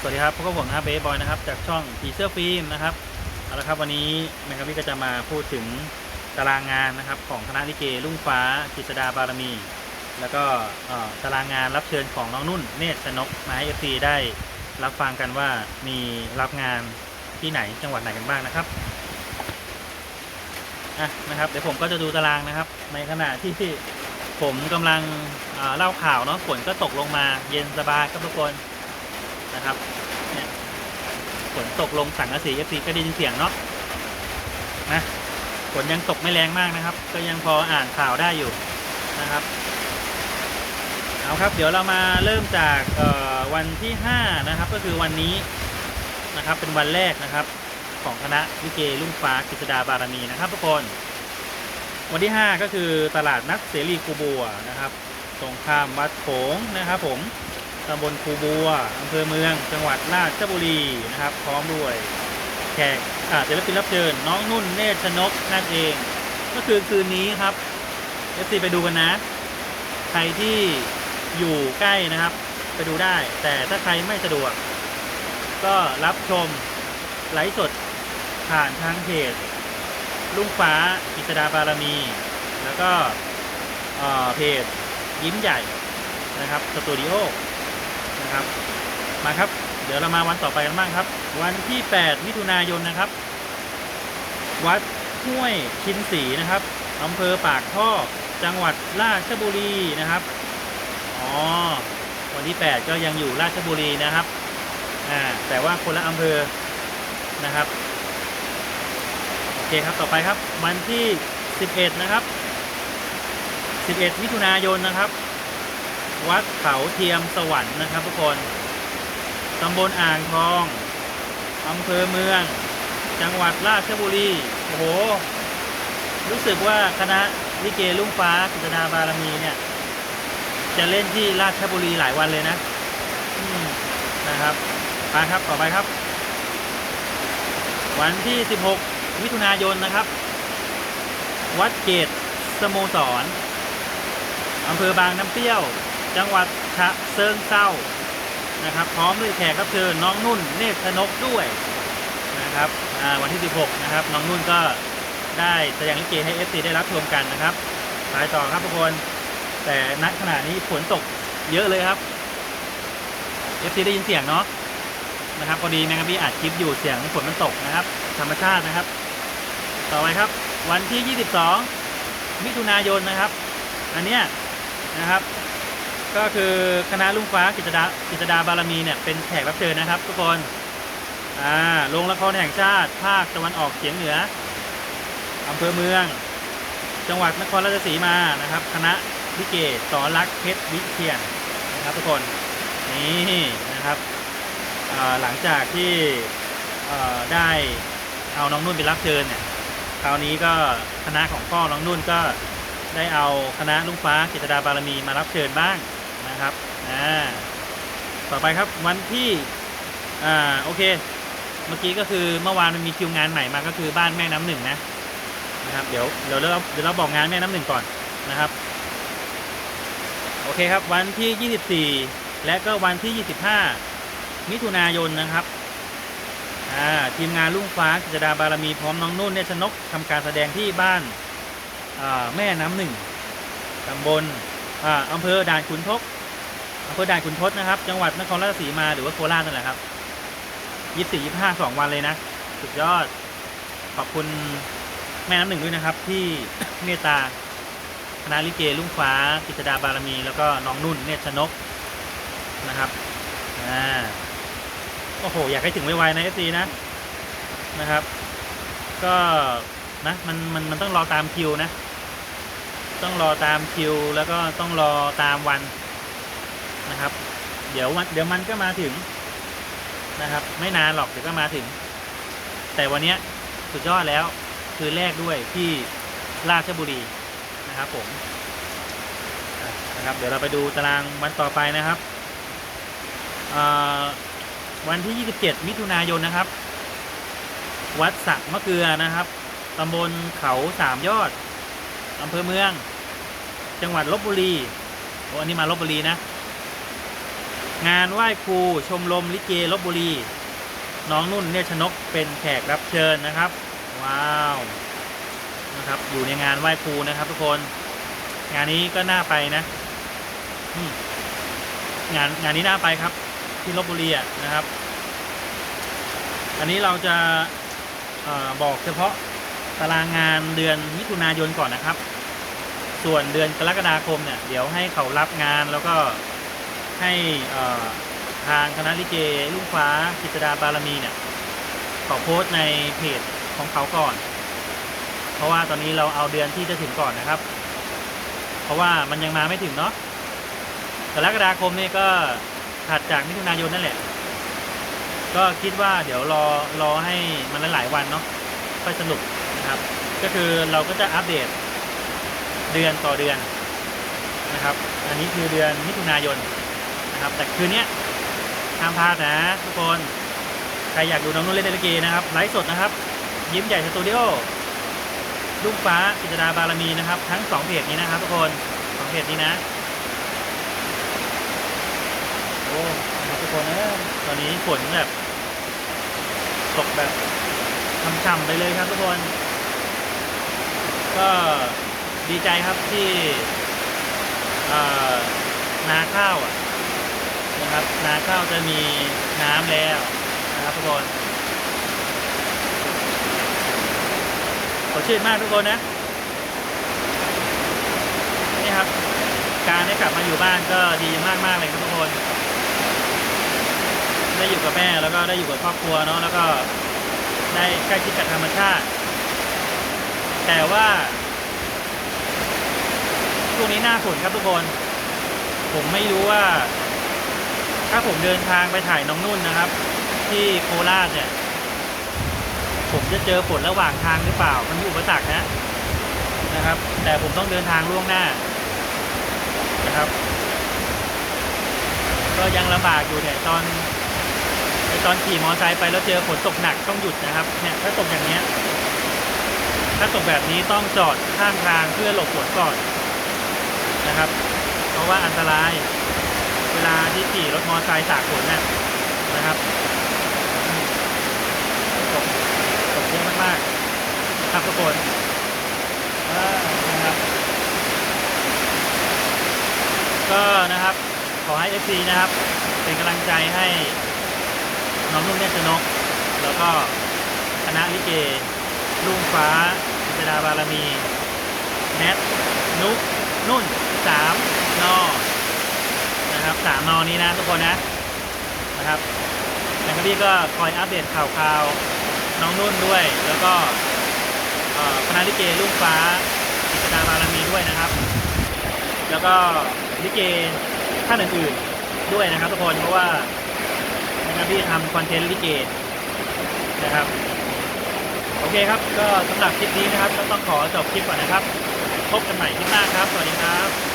สวัสดีครับพบกับผมนะครับเบย์บอยนะครับจากช่องผีเสื้อฟิล์มนะครับเอาละครับวันนี้แมงกะพี่ก็จะมาพูดถึงตารางงานนะครับของคณะลิเกลุ่งฟ้ากฤษดาบารมี แล้วก็ตารางงานรับเชิญของน้องนุ่นเนตรชนกมาให้เอฟซีได้รับฟังกันว่ามีรับงานที่ไหนจังหวัดไหนกันบ้างนะครับอะนะครับเดี๋ยวผมก็จะดูตารางนะครับ ในขณะที่ผมกำลังเล่าข่าวเนาะฝนก็ตกลงมาเย็นสบายครับทุกคน นะครับเนี่ยฝนตกลงสังกะสีเอฟซีก็ได้ยินเสียงเนาะนะฝนยังตกไม่แรงมากนะครับ ก็ยังพออ่านข่าวได้อยู่นะครับเอาครับ เดี๋ยวเรามาเริ่มจากเอ่อวันที่ 5 นะครับ ก็คือวันนี้นะครับเป็นวันแรกนะครับ ของคณะลิเกลุ่งฟ้ากฤษดาบารมีนะครับทุกคนวันที่ 5 ก็คือตลาดนัดเสรีคูบัวนะครับ ตรงข้ามวัดโขงนะครับผม ตำบลคูบัวอำเภอเมือง จังหวัดราชบุรีนะครับ พร้อมด้วยแขกอ่าศิลปินรับเชิญน้องนุ่นเนตรชนกนั่นเอง ก็คือคืนนี้ครับเอฟซีไปดูกันนะ ใครที่อยู่ใกล้นะครับ ไปดูได้ แต่ถ้าใครไม่สะดวก ก็รับชมไลฟ์สดผ่านทางเพจลุงฟ้ากิษดาบารมี แล้วก็เเพจยิ้มใหญ่นะครับสตูดิโอ นะครับ มาครับ เดี๋ยวเรามาวันต่อไปกันบ้างครับ วันที่ 8 มิถุนายนนะครับ วัดห้วยชินสีนะครับอำเภอปากท่อจังหวัดราชบุรีนะครับอ๋อวันที่ 8 ก็ยังอยู่ราชบุรีนะครับอ่าแต่ว่าคนละอำเภอนะครับโอเคครับต่อไปครับ วันที่ 11 นะครับ 11 มิถุนายนนะครับ วัดเขาเทียมสวรรค์นะครับทุกคนตำบลอ่างทองอำเภอเมือง จังหวัดราชบุรีโอ้โห รู้สึกว่าคณะลิเกลุ่งฟ้ากิจนาบารมีเนี่ย จะเล่นที่ราชบุรีหลายวันเลยนะนะครับมาครับต่อไปครับ วันที่ 16 มิถุนายนนะครับ วัดเกตสโมสรอำเภอบางน้ำเปรี้ยว จังหวัดฉะเชิงเซานะครับ พร้อมด้วยแขกรับเชิญน้องนุ่นเนตรชนกด้วยนะครับวันที่ 16 นะครับ น้องนุ่นก็ได้แสดงลิเกให้ FC ได้รับชมกันนะครับไปต่อครับทุกคน แต่ณขณะนี้ฝนตกเยอะเลยครับ FC ได้ยินเสียงเนาะนะครับพอดีแมงกะบี้อัดคลิปอยู่เสียงฝนมันตกนะครับ ธรรมชาตินะครับ ต่อไปครับ วันที่ 22 มิถุนายนนะครับ อันเนี้ยนะครับ ก็คือคณะลุงฟ้ากิจดากิจดาบารมีเนี่ยเป็นแขกรับเชิญนะครับทุกคนอ่าโรงละครแห่งชาติ ภาคตะวันออกเฉียงเหนืออำเภอเมือง จังหวัดนครราชสีมานะครับ คณะลิเกตสอนรักเพชรวิเชียนนะครับทุกคนนี่นะครับหลังจากที่ได้เอาน้องนุ่นไปรับเชิญเนี่ยคราวนี้ก็คณะของพ่อน้องนุ่นก็ได้เอาคณะลุงฟ้ากิตดาบารมีมารับเชิญบ้าง นะครับอ่าต่อไปครับวันที่อ่าโอเค เมื่อกี้ก็คือเมื่อวานมันมีคิวงานใหม่มาก็คือบ้านแม่น้ำหนึ่งนะนะครับเดี๋ยวเดี๋ยวเราเดี๋ยวเราบอกงานแม่น้ำหนึ่งก่อนนะครับโอเคครับวันที่ 24 และก็วันที่ 25 มิถุนายนนะครับอ่าทีมงานลุงฟ้ากิจดาบารมีพร้อมน้องนุ่นเนชนกทำการแสดงที่บ้านแม่น้ำหนึ่งตำบลอ่าอำเภอด่านขุนทก อำเภอด่านขุนทดนะครับ จังหวัดนครราชสีมาหรือว่าโคราชนั่นแหละครับยี่สี่ยี่ห้าสองวันเลยนะ สุดยอด ขอบคุณแม่น้ำหนึ่งด้วยนะครับ ที่เมตตาคณะลิเกลุงฟ้ากิจดาบารมี แล้วก็น้องนุ่นเนตรชนกนะครับอ่าโอ้โห อยากให้ถึงไวๆนะเอฟซีนะนะครับ ก็นะมันมันมันต้องรอตามคิวนะ ต้องรอตามคิว แล้วก็ต้องรอตามวัน นะครับ เดี๋ยววันเดี๋ยวมันก็มาถึงนะครับ ไม่นานหรอกเดี๋ยวก็มาถึง แต่วันนี้สุดยอดแล้วคือแรกด้วยที่ราชบุรีนะครับผมนะครับ เดี๋ยวเราไปดูตารางวันต่อไปนะครับวันที่ 27 มิถุนายนนะครับ วัดสักมะเกลือนะครับตำบลเขาสามยอดอำเภอเมือง จังหวัดลบบุรีโอ้อันนี้มาลบบุรีนะ งานไหว้ครูชมรมลิเกลบบุรี น้องนุ่นเนี่ยชนกเป็นแขกรับเชิญนะครับ ว้าวนะครับอยู่ในงานไหว้ครูนะครับ ทุกคน งานนี้ก็น่าไปนะงานงานนี้น่าไปครับ ที่ลบบุรีอะนะครับ อันนี้เราจะอบอกเฉพาะตารางงานเดือนมิถุนายนก่อนนะครับ ส่วนเดือนกรกฎาคมเนี่ย เดี๋ยวให้เขารับงานแล้วก็ ให้ทางคณะลิเกลูกฟ้ากิจดาบารมีเนี่ยขาโพสต์ในเพจของเขาก่อน เพราะว่าตอนนี้เราเอาเดือนที่จะถึงก่อนนะครับ เพราะว่ามันยังมาไม่ถึงเนาะกรกฎาคมนี่ก็ถัดจากมิถุนายนนั่นแหละ ก็คิดว่าเดี๋ยวรอรอให้มันหลายๆวันเนาะค่อยสรุปนะครับ ก็คือเราก็จะอัปเดตเดือนต่อเดือนนะครับ อันนี้คือเดือนมิถุนายน นะครับ แต่คืนนี้ห้ามพลาดนะทุกคน ใครอยากดูน้องนุ่นเล่นลิเกนะครับไลฟ์สดนะครับ ยิ้มใหญ่สตูดิโอลูกฟ้ากิจดาบารมีนะครับ ทั้งสองเพจนี้นะครับ ทุกคนสองเพจนี้นะโอ้ทุกคนเออตอนนี้ฝนแบบตกแบบช่ำๆไปเลยครับทุกคน ก็ดีใจครับที่นาข้าวอะ ครับ นาข้าวจะมีน้ำแล้วนะครับทุกคนขอชื่นมากทุกคนนะ นี่ครับ การได้กลับมาอยู่บ้านก็ดีมากมากเลยครับทุกคน ได้อยู่กับแม่แล้วก็ได้อยู่กับครอบครัวเนาะแล้วก็ได้ใกล้ชิดกับธรรมชาติ แต่ว่าช่วงนี้หน้าฝนครับทุกคน ผมไม่รู้ว่า ถ้าผมเดินทางไปถ่ายน้องนุ่นนะครับ ที่โคราชเนี่ย ผมจะเจอฝนระหว่างทางหรือเปล่า มันมีอุปสรรคนะนะครับ แต่ผมต้องเดินทางล่วงหน้านะครับ ก็ยังลำบากอยู่เนี่ยตอนตอนขี่มอเตอร์ไซค์ไปแล้วเจอฝนตกหนักต้องหยุดนะครับเนี่ยถ้าตกอย่างเนี้ยถ้าตกแบบนี้ต้องจอดข้างทางเพื่อหลบฝนก่อนนะครับ เพราะว่าอันตราย วลาที่ขี่รถมอเตอร์ไซค์ตากฝนน่ะนะครับตกตกเยอะมากๆครับทุกคนนะครับ ก็นะครับขอให้ FC นะครับ เป็นกำลังใจให้น้องนุ่นเนตรนก แล้วก็คณะลิเกลุงฟ้ากิจดาบารมี แนทนุกนุ่นสามนอ นะครับสามนอนี้นะทุกคนนะนะครับแล้วก็พี่ก็คอยอัปเดตข่าวคราวน้องนุ่นด้วย แล้วก็คณะลิเกลุงฟ้ากิจดาบารมีด้วยนะครับ แล้วก็ลิเกท่านอื่นๆด้วยนะครับ ทุกคนเพราะว่านะครับพี่ทำคอนเทนต์ลิเกนะครับโอเคครับ ก็สำหรับคลิปนี้นะครับ ก็ต้องขอจบคลิปก่อนนะครับ พบกันใหม่คลิปหน้าครับ สวัสดีครับ